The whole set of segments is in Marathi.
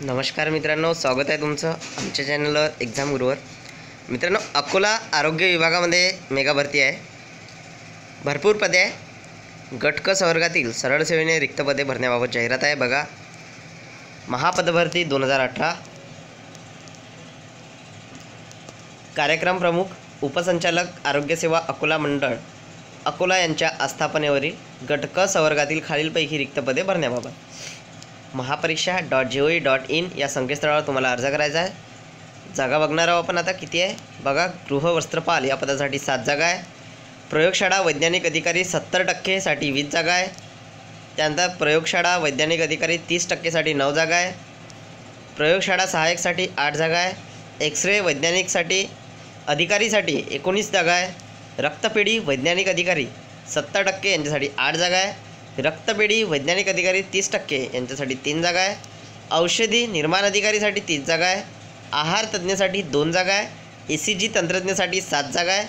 नमस्कार मित्रांनो स्वागत आहे तुमचं आमच्या चॅनलवर एक्झाम गुरुवर मित्रांनो अकोला आरोग्य विभागामध्ये मेगा भरती आहे. भरपूर पदे आहे. गटक संवर्गातील सरळ सेवेने रिक्त पदे भरण्याबाबत जाहिरात आहे. बघा महापदभरती दोन हजार अठरा. कार्यक्रम प्रमुख उपसंचालक आरोग्यसेवा अकोला मंडळ अकोला यांच्या आस्थापनेवरील गटक संवर्गातील खालीलपैकी रिक्त पदे भरण्याबाबत. Mahapariksha dot G O E dot in या संकेतस्थळावर तुम्हाला अर्ज करायचा आहे. जागा बघणार आहोत आपण आता किती आहे? बघा गृहवस्त्रपाल या पदासाठी सात जागा आहे. प्रयोगशाळा वैज्ञानिक अधिकारी सत्तर टक्केसाठी वीस जागा आहे. त्यानंतर प्रयोगशाळा वैज्ञानिक अधिकारी तीस टक्केसाठी नऊ जागा आहे. प्रयोगशाळा सहाय्यकसाठी आठ जागा आहे. एक्स रे वैज्ञानिकसाठी अधिकारीसाठी एकोणीस जागा आहे. रक्तपेढी वैज्ञानिक अधिकारी सत्तर टक्के यांच्यासाठी आठ जागा आहे. रक्तपेढी वैज्ञानिक अधिकारी तीस टक्के यांच्यासाठी तीन जागा आहे. औषधी निर्माण अधिकारीसाठी तीस जागा आहे. आहार तज्ज्ञासाठी दोन जागा आहे. ए सी जी तंत्रज्ञासाठी सात जागा आहे.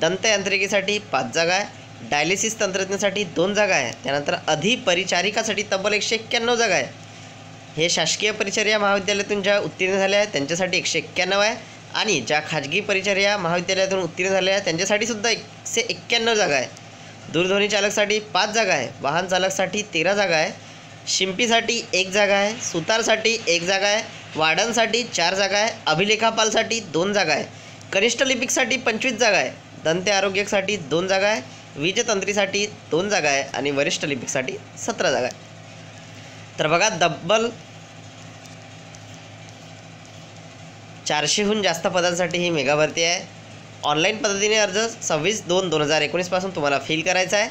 दंतयांत्रिकीसाठी पाच जागा आहे. डायलिसिस तंत्रज्ञासाठी दोन जागा आहे. त्यानंतर अधिपरिचारिकासाठी तब्बल एकशे एक्क्याण्णव जागा आहे. हे शासकीय परिचर्या महाविद्यालयातून ज्या उत्तीर्ण झाल्या आहेत त्यांच्यासाठी एकशे एक्क्याण्णव आहे. आणि ज्या खाजगी परिचर्या महाविद्यालयातून उत्तीर्ण झाल्या आहेत त्यांच्यासाठी सुद्धा एकशे एक्क्याण्णव जागा आहे. दूरध्वनी चालकसाठी पाच जागा आहे. वाहन चालकसाठी तेरा जागा आहे. शिंपीसाठी एक जागा आहे. सुतारसाठी एक जागा आहे. वाडनसाठी चार जागा आहे. अभिलेखापालसाठी दोन जागा आहे. कनिष्ठ लिपिकसाठी पंचवीस जागा आहे. दंते आरोग्यसाठी दोन जागा आहे. वीजतंत्रीसाठी दोन जागा आहे आणि वरिष्ठ लिपिकसाठी सतरा जागा आहे. तर बघा तब्बल चारशेहून जास्त पदांसाठी ही मेगा भरती आहे. ऑनलाईन पद्धतीने अर्ज सव्वीस दोन दोन हजार एकोणीसपासून तुम्हाला फिल करायचा आहे.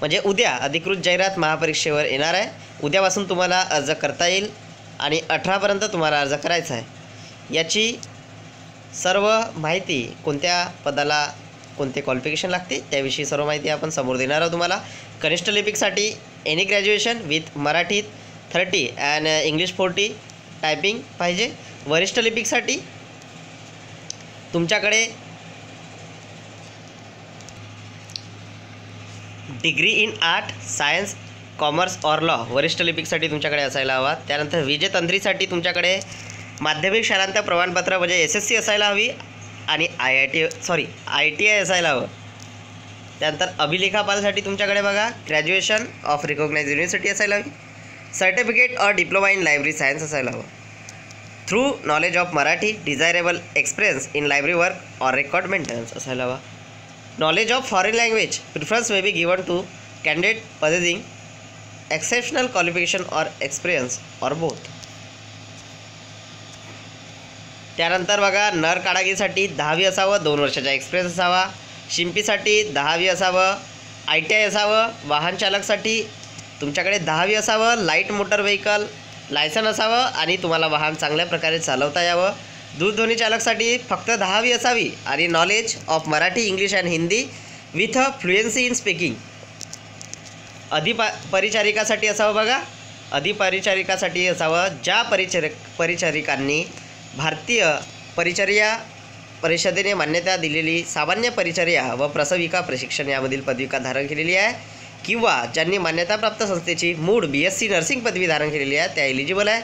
म्हणजे उद्या अधिकृत जाहिरात महापरीक्षेवर येणार आहे. उद्यापासून तुम्हाला अर्ज करता येईल आणि अठरापर्यंत तुम्हाला अर्ज करायचा आहे. याची सर्व माहिती कोणत्या पदाला कोणते क्वालिफिकेशन लागते त्याविषयी सर्व माहिती आपण समोर देणार आहोत तुम्हाला. कनिष्ठ लिपिकसाठी एनी ग्रॅज्युएशन विथ मराठीत thirty and English forty typing पाहिजे. वरिष्ठ लिपिकसाठी तुमच्याकडे degree in art science commerce or law. वरिष्ठ लिपिकसाठी तुमच्याकडे असायला हवा. त्यानंतर विजयतंत्रीसाठी तुमच्याकडे माध्यमिक शाळांत प्रमाणपत्र म्हणजे एस एस सी असायला हवी आणि I I T sorry I T I असायला हवं. त्यानंतर अभिलेखापालसाठी तुमच्याकडे बघा ग्रॅज्युएशन ऑफ रिकॉग्नाइज युनिव्हर्सिटी असायला हवी. Certificate or diploma in library science असायला हवं. Through knowledge of Marathi desirable experience in library work or record maintenance असायला हवा. Knowledge of foreign language preference may be given to candidate possessing exceptional qualification or experience or both. त्यानंतर बघा नर काढागीसाठी दहावी असावं दोन वर्षाचा एक्सपिरियन्स असावा. शिंपीसाठी दहावी असावं. आय टी आय असावं. वाहन चालकसाठी तुमच्याकडे दहावी असावं. लाइट मोटर व्हेकल लायसन असावं. आणि तुम्हाला वाहन चांगल्या प्रकारे चालवता यावं. दूरध्वनी चालकसाठी फक्त दहावी असावी आणि knowledge of Marathi English and Hindi with a fluency in speaking अधिपा परिचारिकासाठी असावं बघा. अधिपरिचारिकासाठी असावं ज्या परिचर परिचारिकांनी भारतीय परिचर्या परिषदेने मान्यता दिलेली सामान्य परिचर्या व प्रसविका प्रशिक्षण यामधील पदविका धारण केलेली आहे किंवा ज्यांनी मान्यताप्राप्त संस्थेची मूळ बी एस सी नर्सिंग पदवी धारण केलेली आहे त्या एलिजिबल आहे.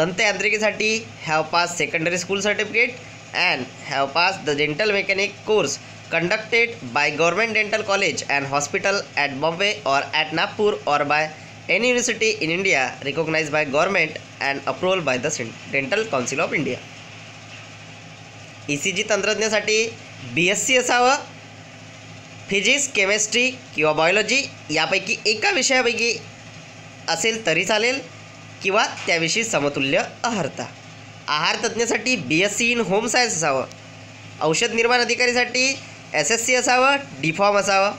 दंतयांत्रिकेसाठी have pass secondary school certificate and have pass the dental mechanic course conducted by government dental college and hospital at Bombay or at Nagpur or by any university in India recognise by government and approval by the dental council of India E C G तंत्रज्ञासाठी B S C असावं. फिजिक्स केमिस्ट्री किंवा बायोलॉजी यापैकी एका विषयापैकी असेल तरी चालेल. किंवा त्याविषयी समतुल्य अहर्ता आहार तज्ज्ञासाठी B S C in home science असावं. औषध निर्माण अधिकारीसाठी एस एस सी असावं डी फॉर्म असावं.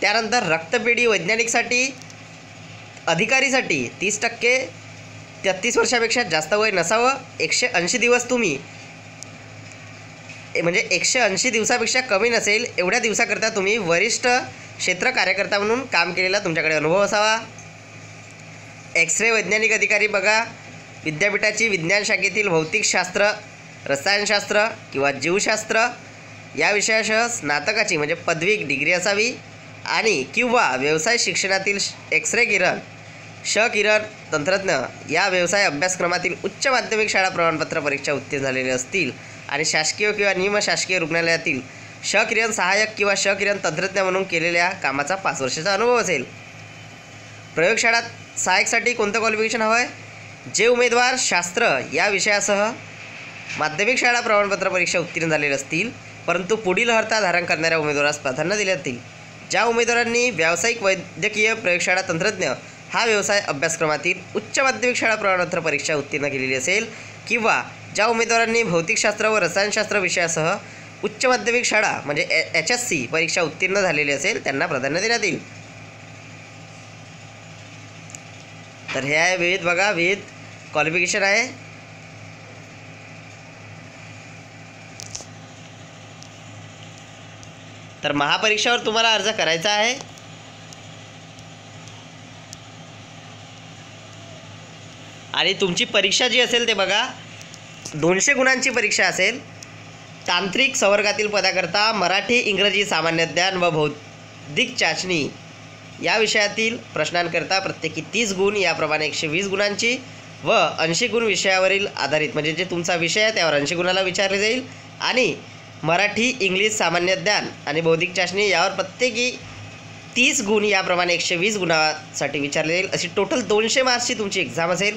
त्यानंतर रक्तपेढी वैज्ञानिकसाठी अधिकारीसाठी तीस टक्के तेहतीस वर्षापेक्षा जास्त वय नसावं एकशे ऐंशी दिवस तुम्ही. ए- म्हणजे एकशे ऐंशी दिवसापेक्षा कमी नसेल एवढ्या दिवसाकरता तुम्ही वरिष्ठ क्षेत्र कार्यकर्ता म्हणून काम केलेला तुमच्याकडे अनुभव असावा. एक्सरे वैज्ञानिक अधिकारी बघा. विद्यापीठाची विज्ञान शाखेतील भौतिकशास्त्र रसायनशास्त्र किंवा जीवशास्त्र या विषयासह स्नातकाची म्हणजे पदवी डिग्री असावी आणि किंवा व्यवसाय शिक्षणातील एक्सरे किरण श किरण तंत्रज्ञ या व्यवसाय अभ्यासक्रमातील उच्च माध्यमिक शाळा प्रमाणपत्र परीक्षा उत्तीर्ण झालेले असतील आणि शासकीय किंवा निमशासकीय रुग्णालयातील श किरण सहाय्यक किंवा श किरण तंत्रज्ञ म्हणून केलेल्या कामाचा पाच वर्षाचा अनुभव असेल. प्रयोगशाळा सहाय्यकसाठी कोणतं क्वालिफिकेशन हवं आहे जे उमेदवार शास्त्र या विषयासह माध्यमिक शाळा प्रमाणपत्र परीक्षा उत्तीर्ण झालेले असतील परंतु पुढील अर्हता धारण करणाऱ्या उमेदवारास प्राधान्य दिले जातील. ज्या उमेदवारांनी व्यावसायिक वैद्यकीय प्रयोगशाळा तंत्रज्ञ हा व्यवसाय अभ्यासक्रमातील उच्च माध्यमिक शाळा प्रमाणपत्र परीक्षा उत्तीर्ण केलेली असेल किंवा ज्या उमेदवारांनी भौतिकशास्त्र व रसायनशास्त्र विषयासह उच्च माध्यमिक शाळा म्हणजे एच एस सी परीक्षा उत्तीर्ण झालेली असेल त्यांना प्राधान्य देण्यात येईल. तर हे आहे विविध बघा विविध क्वालिफिकेशन आहे. तर महापरीक्षेवर तुम्हाला अर्ज करायचा आहे. आणि तुमची परीक्षा जी असेल ते बघा दोनशे गुणांची परीक्षा असेल. तांत्रिक संवर्गातील पदाकरता मराठी इंग्रजी सामान्य ज्ञान व बौद्धिक चाचणी. या विषयातील प्रश्नांकरता प्रत्येकी तीस गुण याप्रमाणे एकशे वीस गुणांची व ऐंशी गुण विषयावरील आधारित म्हणजे जे तुमचा विषय आहे त्यावर ऐंशी गुणाला विचारले जाईल. आणि मराठी इंग्लिश सामान्य ज्ञान आणि बौद्धिक चाचणी यावर प्रत्येकी तीस गुण याप्रमाणे एकशे वीस गुणासाठी विचारले जाईल. अशी टोटल दोनशे मार्क्सची तुमची एक्झाम असेल.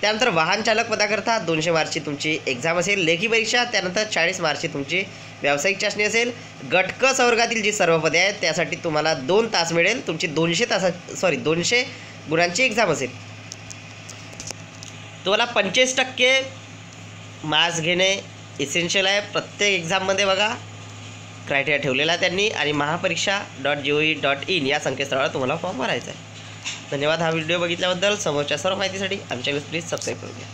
त्यानंतर वाहन चालक पदाकरता दोनशे मार्क्सची तुमची एक्झाम असेल. लेखी परीक्षा त्यानंतर चाळीस मार्क्सची तुमची व्यावसायिक चाचणी असेल गटक संवर्गातील जी सर्व पदे आहेत त्यासाठी तुम्हाला दोन तास मिळेल. तुमची दोनशे तासा सॉरी दोनशे गुणांची एक्झाम असेल. तुम्हाला पंचवीस टक्के मार्क्स घेणे इसेन्शियल आहे. प्रत्येक एक्झाममध्ये बघा क्रायटेरिया ठेवलेला आहे त्यांनी आणि Mahapariksha dot G O E dot in या संकेतस्थळावर तुम्हाला फॉर्म भरायचा आहे. धन्यवाद. हा व्हिडिओ बघितल्याबद्दल समोरच्या सर्व माहितीसाठी आमच्या प्लीज सबस्क्राईब करू द्या